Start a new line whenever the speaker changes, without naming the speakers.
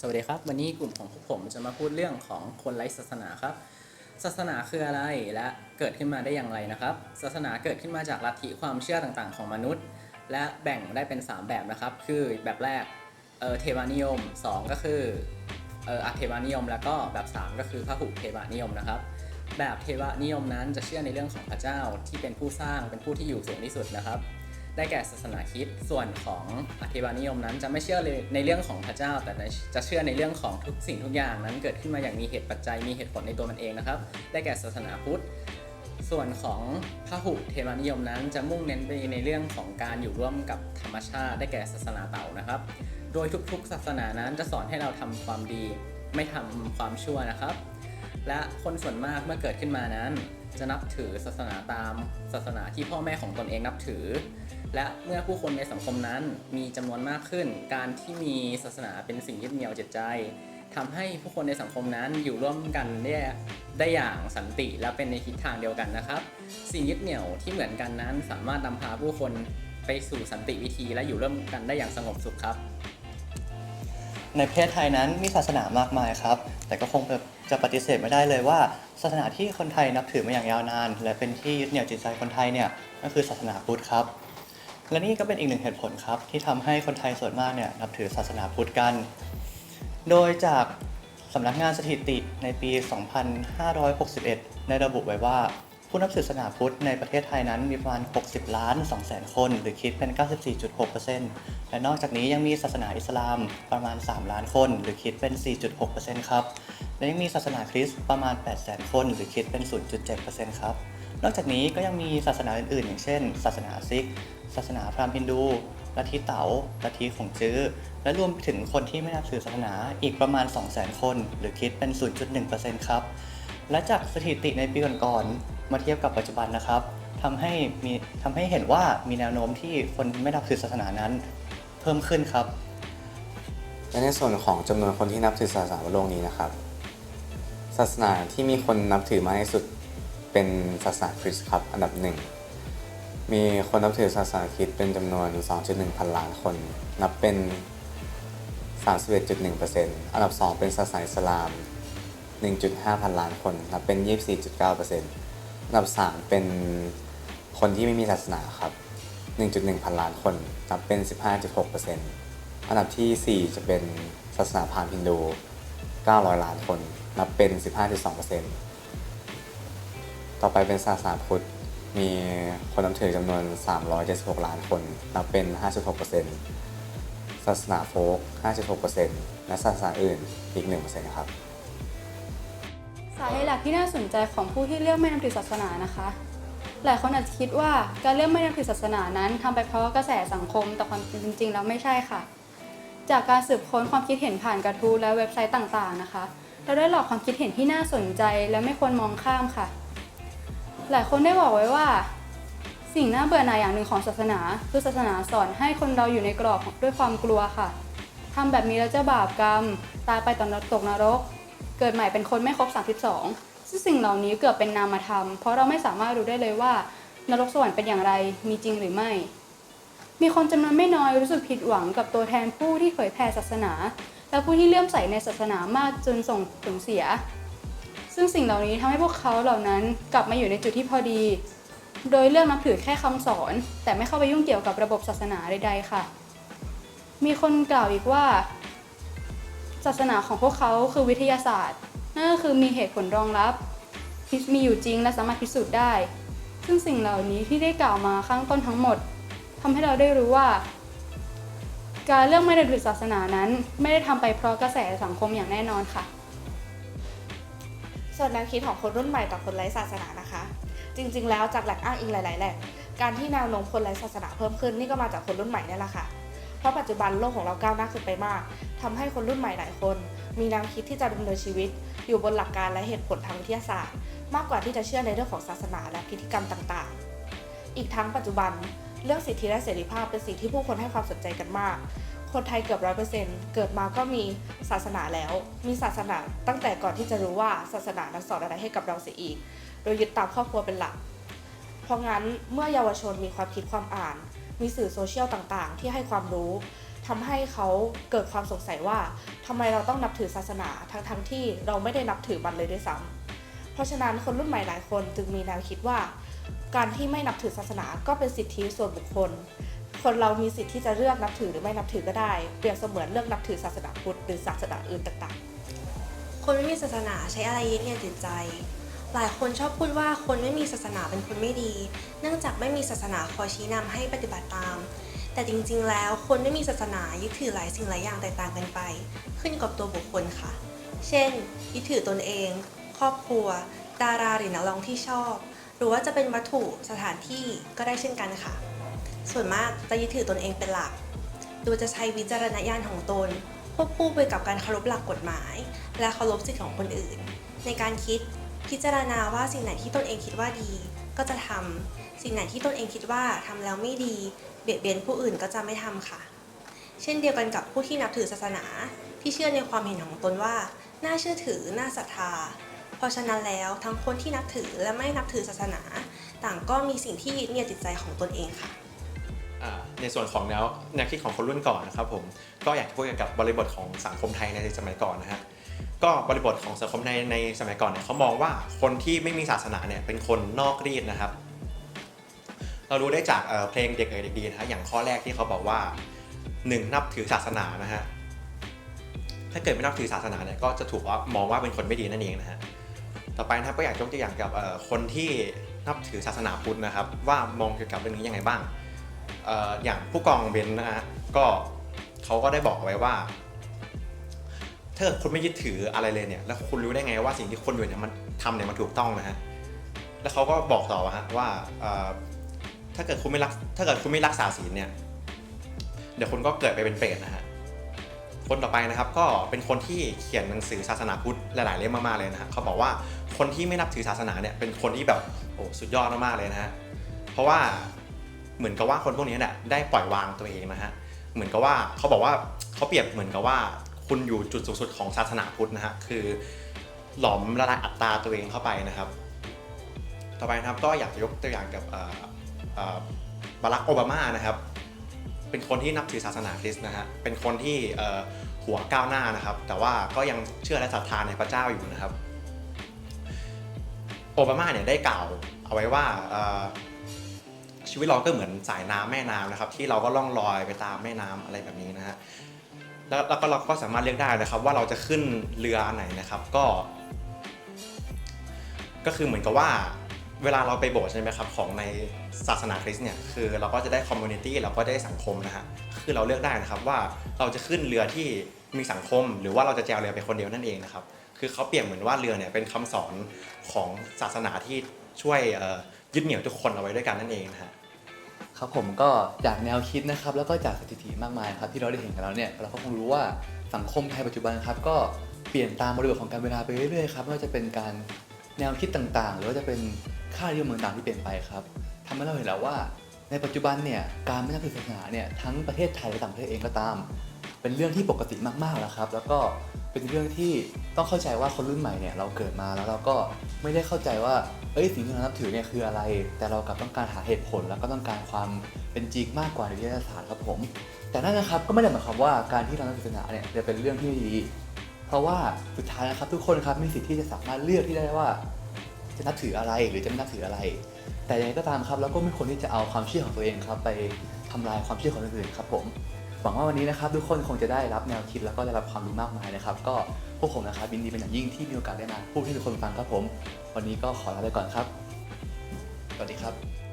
สวัสดีครับ วันนี้กลุ่มของพวกผมจะมาพูดเรื่องของคนไร้ศาสนาครับ ศาสนาคืออะไรและเกิดขึ้นมาได้อย่างไรนะครับ ศาสนาเกิดขึ้นมาจากลัทธิความเชื่อต่างๆ ของมนุษย์ และแบ่งได้เป็น 3 แบบนะครับ คือแบบแรกเเทวานิยม 2 ก็คือเอออเทวานิยม แล้วก็แบบ 3 ก็คือพหุเทวานิยมนะครับ แบบเทวานิยมนั้นจะเชื่อในเรื่องของพระเจ้าที่เป็นผู้สร้างเป็นผู้ที่อยู่สูงที่สุดนะครับ ได้แก่ศาสนาคริสต์ส่วนของอธิบานิยมนั้น จะไม่เชื่อเลยในเรื่องของพระเจ้า แต่จะเชื่อในเรื่องของทุกสิ่งทุกอย่างนั้นเกิดขึ้นมาอย่างมีเหตุปัจจัยมีเหตุผลในตัวมันเองนะครับ ได้แก่ศาสนาพุทธส่วนของพหุเทวานิยมนั้น จะมุ่งเน้นไปในเรื่องของการอยู่ร่วมกับธรรมชาติ ได้แก่ศาสนาเต่านะครับ โดยทุกๆ ศาสนานั้นจะสอนให้เราทำความดี ไม่ทำความชั่วนะครับ และคนส่วนมากเมื่อเกิดขึ้นมานั้น จะนับถือศาสนาตามศาสนาที่พ่อแม่ของตนเองนับถือ และเมื่อผู้คนในสังคมนั้นมีจำนวนมากขึ้น การที่มีศาสนาเป็นสิ่งยึดเหนี่ยวจิตใจทำให้ผู้คนในสังคมนั้นอยู่ร่วมกันได้ได้อย่างสันติและเป็นในทิศทางเดียวกันนะครับ สิ่งยึดเหนี่ยวที่เหมือนกันนั้นสามารถนำพาผู้คนไปสู่สันติวิธีและอยู่ร่วมกันได้อย่างสงบสุขครับ
ในประเทศไทยนั้นมีศาสนามากมายครับ แต่ก็คงจะปฏิเสธไม่ได้เลยว่า ศาสนาที่คนไทยนับถือมาอย่างยาวนาน และเป็นที่ยึดเหนี่ยวจิตใจคนไทยเนี่ยก็คือศาสนาพุทธครับ และนี่ก็เป็นอีกหนึ่งเหตุผลครับ ที่ทำให้คนไทยส่วนมากเนี่ยนับถือศาสนาพุทธกัน โดยจากสำนักงานสถิติในปี 2561 ได้ระบุไว้ว่า ผู้นับถือศาสนาพุทธในประเทศไทยนั้นมีประมาณ 60 ล้าน2แสนคน หรือคิดเป็น 94.6%และนอกจากนี้ยังมีศาสนาอิสลามประมาณ 3 ล้านคน หรือคิดเป็น 4.6%ครับ และยังมีศาสนาคริสต์ประมาณ8แสนคน หรือคิดเป็น 0.7%ครับ นอกจากนี้ก็ยังมีศาสนาอื่น ๆ อย่างเช่น ศาสนาซิก ศาสนาพราหมณ์ฮินดูลัทธิเต๋าลัทธิของจื้อ และรวมไปถึงคนที่ไม่นับถือศาสนาอีกประมาณ 200,000 คน หรือคิดเป็น 0.1%ครับ และจากสถิติในปีก่อนๆมาเทียบกับปัจจุบันนะครับทำให้มีทำให้เห็นว่ามีแนวโน้มที่คนไม่นับถือศาสนานั้น เพิ่มขึ้นครับ
และในส่วนของจำนวนคนที่นับถือศาสนาบนโลกนี้นะครับ ศาสนาที่มีคนนับถือมากที่สุดเป็นศาสนาคริสต์ครับอันดับหนึ่งมีคนนับถือศาสนาคริสต์เป็นจำนวน 2.1 พันล้านคน นับเป็น 31.1%อันดับ 2 เป็นศาสนาอิสลาม 1.5 พันล้านคนนับเป็น 24.9%อันดับ 3 เป็นคนที่ไม่มีศาสนาครับ 1.1 พันล้านคนนับเป็น 15.6%อันดับที่ 4 จะเป็นศาสนาพราหมณ์ฮินดู 900 ล้านคนนับเป็น 15.2%ต่อไปเป็นศาสนาพุทธมีคนนับถือจำนวน 376 ล้านคน นับเป็น 5.6%ศาสนาโฟก 5.6%และศาสนาอื่นอีก 1%ครับ
สาเหตุหลักที่น่าสนใจของผู้ที่เลือกไม่นับถือศาสนานะคะ หลายคนอาจจะคิดว่าการเลือกไม่นับถือศาสนานั้นทำไปเพราะกระแสสังคม แต่ความจริงๆแล้วไม่ใช่ค่ะ จากการสืบค้นความคิดเห็นผ่านกระทู้และเว็บไซต์ต่างๆนะคะ เราได้หลอกความคิดเห็นที่น่าสนใจและไม่ควรมองข้ามค่ะ หลายคนได้บอกไว้ว่า สิ่งน่าเบื่อหน่ายอย่างหนึ่งของศาสนา คือศาสนาสอนให้คนเราอยู่ในกรอบด้วยความกลัวค่ะทำแบบนี้แล้วจะบาปกรรม ตายไปตอนตกนรก เกิดใหม่เป็นคนไม่ครบ 32 ซึ่งสิ่งเหล่านี้เกือบเป็นนามธรรม เพราะเราไม่สามารถรู้ได้เลยว่านรกสวรรค์เป็นอย่างไร มีจริงหรือไม่ มีคนจำนวนไม่น้อยรู้สึกผิดหวังกับตัวแทนผู้ที่เผยแผ่ศาสนา และผู้ที่เลื่อมใสในศาสนามากจนส่งผลเสีย ซึ่งสิ่งเหล่านี้ทำให้พวกเขาเหล่านั้นกลับมาอยู่ในจุดที่พอดี โดยเลือกนับถือแค่คำสอน แต่ไม่เข้าไปยุ่งเกี่ยวกับระบบศาสนาใดๆค่ะ มีคนกล่าวอีกว่าาสนาของพวกเขาคือวิทยาศาสตร์ นั่นก็คือมีเหตุผลรองรับมีอยู่จริงและสามารถพิสูจน์ได้ ซึ่งสิ่งเหล่านี้ที่ได้กล่าวมาข้างต้นทั้งหมดทำให้เราได้รู้ว่า การเลือกไม่ได้ถือศาสนานั้น ไม่ได้ทำไปเพราะกระแสสังคมอย่างแน่นอนค่ะ
ส่วนแนวคิดของคนรุ่นใหม่ต่อคนไร้ศาสนานะคะ จริง ๆ แล้วจากแหล่งอ้างอิงหลาย ๆ แหล่งการที่แนวโน้มคนไร้ศาสนาเพิ่มขึ้นนี่ก็มาจากคนรุ่นใหม่นี่แหละค่ะ เพราะปัจจุบันโลกของเราก้าวหน้าขึ้นไปมากทำให้คนรุ่นใหม่หลายคน มีแนวคิดที่จะดำเนินชีวิต อยู่บนหลักการและเหตุผลทางวิทยาศาสตร์ มากกว่าที่จะเชื่อในเรื่องของศาสนาและพิธีกรรมต่างๆ อีกทั้งปัจจุบันเรื่องสิทธิและเสรีภาพเป็นสิ่งที่ผู้คนให้ความสนใจกันมาก คนไทยเกือบร้อยเปอร์เซ็นต์เกิดมาก็มีศาสนาแล้ว มีศาสนาตั้งแต่ก่อนที่จะรู้ว่าศาสนานั้นสอนอะไรให้กับเราเสียอีก โดยยึดตามครอบครัวเป็นหลัก เพราะงั้นเมื่อเยาวชนมีความคิดความอ่าน มีสื่อโซเชียลต่างๆ ที่ให้ความรู้ทำให้เขาเกิดความสงสัยว่าทำไมเราต้องนับถือศาสนาทั้งๆทที่เราไม่ได้นับถือมันเลยด้วยซ้ำเพราะฉะนั้นคนรุ่นใหม่หลายคนจึงมีแนวคิดว่า การที่ไม่นับถือศาสนาก็เป็นสิทธิส่วนบุคคล คนเรามีสิทธิที่จะเลือกนับถือหรือไม่นับถือก็ได้ เปรียบเสมือนเลือกนับถือศาสนาพุทธหรือศาสนาอื่นต่างๆ
คนไม่มีศาสนาใช้อะไรยึดเหนี่ยวจิตใจ หลายคนชอบพูดว่าคนไม่มีศาสนาเป็นคนไม่ดี เนื่องจากไม่มีศาสนาคอยชี้นำให้ปฏิบัติตาม แต่จริงๆ แล้วคนไม่มีศาสนายึดถือหลายสิ่งหลายอย่างแตกต่างกันไป ขึ้นกับตัวบุคคลค่ะ เช่น ยึดถือตนเอง ครอบครัว ดาราหรือนักร้องที่ชอบ หรือว่าจะเป็นวัตถุสถานที่ก็ได้เช่นกันค่ะ ส่วนมากจะยึดถือตนเองเป็นหลัก โดยจะใช้วิจารณญาณของตนควบคู่ไปกับการเคารพหลักกฎหมาย และเคารพสิทธิของคนอื่น ในการคิด พิจารณาว่าสิ่งไหนที่ตนเองคิดว่าดี ก็จะทำสิ่งไหนที่ตนเองคิดว่าทำแล้วไม่ดี เบียดเบียนผู้อื่นก็จะไม่ทำค่ะ เช่นเดียวกันกับผู้ที่นับถือศาสนาที่เชื่อในความเห็นของตนว่า น่าเชื่อถือ น่าศรัทธา เพราะฉะนั้นแล้วทั้งคนที่นับถือและไม่นับถือศาสนา ต่างก็มีสิ่งที่ยึดเหนี่ยวจิตใจของตนเองค่ะ
ในส่วนของแนวแนวคิดของคนรุ่นก่อนนะครับผมก็อยากจะพูดเกี่ยวกับบริบทของสังคมไทยในสมัยก่อนนะฮะ ก็บริบทของสังคมในในสมัยก่อนเนี่ยเขามองว่าคนที่ไม่มีศาสนาเนี่ยเป็นคนนอกรีดนะครับ เรารู้ได้จากเอ่อเพลงเด็กเอ๋ยเด็กดีนะฮะอย่างข้อแรกที่เขาบอกว่าหนึ่งนับถือศาสนานะฮะถ้าเกิดไม่นับถือศาสนาเนี่ยก็จะถูกว่ามองว่าเป็นคนไม่ดีนั่นเองนะฮะต่อไปนะครับก็อยากยกตัวอย่างกับคนที่นับถือศาสนาพุทธนะครับ ว่ามองเกี่ยวกับเรื่องนี้ยังไงบ้างเอ่อย่างผู้กองเบนซ์นะฮะก็เขาก็ได้บอกไว้ว่า ถ้าเกิดคุณไม่ยึดถืออะไรเลยเนี่ย แล้วคุณรู้ได้ไงว่าสิ่งที่คนอยู่เนี่ยมันทำเนี่ยมันถูกต้องนะฮะ แล้วเขาก็บอกต่อฮะว่าเอ่อถ้าเกิดคุณไม่รักถ้าเกิดคุณไม่รักษาศีลเนี่ย เดี๋ยวคุณก็เกิดไปเป็นเปรตนะฮะ คนต่อไปนะครับก็เป็นคนที่เขียนหนังสือศาสนาพุทธหลายๆเล่มมากๆเลยนะฮะเขาบอกว่าคนที่ไม่นับถือศาสนาเนี่ยเป็นคนที่แบบโอ้สุดยอดมากๆเลยนะฮะ เพราะว่าเหมือนกับว่าคนพวกนี้เนี่ยได้ปล่อยวางตัวเองนะฮะ เหมือนกับว่าเขาบอกว่าเขาเปรียบเหมือนกับว่า คุณอยู่จุดสูงสุดของศาสนาพุทธนะฮะคือหลอมละลายอัตตาตัวเองเข้าไปนะครับ ต่อไปนะครับก็อยากจะยกตัวอย่างกับบารักโอบามานะครับ เป็นคนที่นับถือศาสนาคริสต์นะฮะเป็นคนที่หัวก้าวหน้านะครับ แต่ว่าก็ยังเชื่อและศรัทธาในพระเจ้าอยู่นะครับโอบามาเนี่ยได้กล่าวเอาไว้ว่าชีวิตเราก็เหมือนสายน้ำแม่น้ำนะครับ ที่เราก็ล่องลอยไปตามแม่น้ำอะไรแบบนี้นะฮะ แล้วแล้วก็เราก็สามารถเลือกได้นะครับ ว่าเราจะขึ้นเรืออันไหนนะครับ ก็ ก็คือเหมือนกับว่า เวลาเราไปโบสถ์ใช่ไหมครับของในศาสนาคริสต์เนี่ยคือเราก็จะได้คอมมูนิตี้เราก็ได้สังคมนะฮะคือเราเลือกได้นะครับว่าเราจะขึ้นเรือที่มีสังคม หรือว่าเราจะแจวเรือไปคนเดียวนั่นเองนะครับ คือเขาเปรียบเหมือนว่าเรือเนี่ยเป็นคำสอนของศาสนาที่ช่วยยึดเหนี่ยวทุกคนเอาไว้ด้วยกันนั่นเองนะฮะ
ครับผมก็จากแนวคิดนะครับแล้วก็จากสถิติมากมายครับที่เราได้เห็นกันแล้วเนี่ยเราก็คงรู้ว่าสังคมไทยปัจจุบันครับก็เปลี่ยนตามบริบทของการเวลาไปเรื่อยๆครับไม่ว่าจะเป็นการแนวคิดต่างๆ หรือว่าจะเป็นค่านิยมต่างๆที่เปลี่ยนไปครับทำให้เราเห็นแล้วว่าในปัจจุบันเนี่ยการไม่นับถือศาสนาเนี่ยทั้งประเทศไทยและต่างประเทศเองก็ตาม เป็นเรื่องที่ปกติมากๆแล้วครับ แล้วก็เป็นเรื่องที่ต้องเข้าใจว่าคนรุ่นใหม่เนี่ยเราเกิดมาแล้วเราก็ไม่ได้เข้าใจว่าเอ้ยสิ่งที่เรานับถือเนี่ยคืออะไร แต่เรากลับต้องการหาเหตุผล แล้วก็ต้องการความเป็นจริงมากกว่าในวิทยาศาสตร์ครับผม แต่นั่นนะครับก็ไม่ได้หมายความว่าการที่เรานับถือศาสนาเนี่ยจะเป็นเรื่องที่ไม่ดี เพราะว่าสุดท้ายนะครับทุกคนครับมีสิทธิ์ที่จะสามารถเลือกที่ได้ว่า จะนับถืออะไรหรือจะไม่นับถืออะไร แต่ยังไงก็ตามครับเราก็ไม่ควรที่จะเอาความเชื่อของตัวเองครับไปทำลายความเชื่อของคนอื่นครับผม หวังว่าวันนี้นะครับทุกคนคงจะได้รับแนวคิดแล้วก็ได้รับความรู้มากมายนะครับ ก็พวกผมนะครับยินดีเป็นอย่างยิ่งที่มีโอกาสได้มาพูดให้ทุกคนฟังครับผม วันนี้ก็ขอลาไปก่อนครับ สวัสดีครับ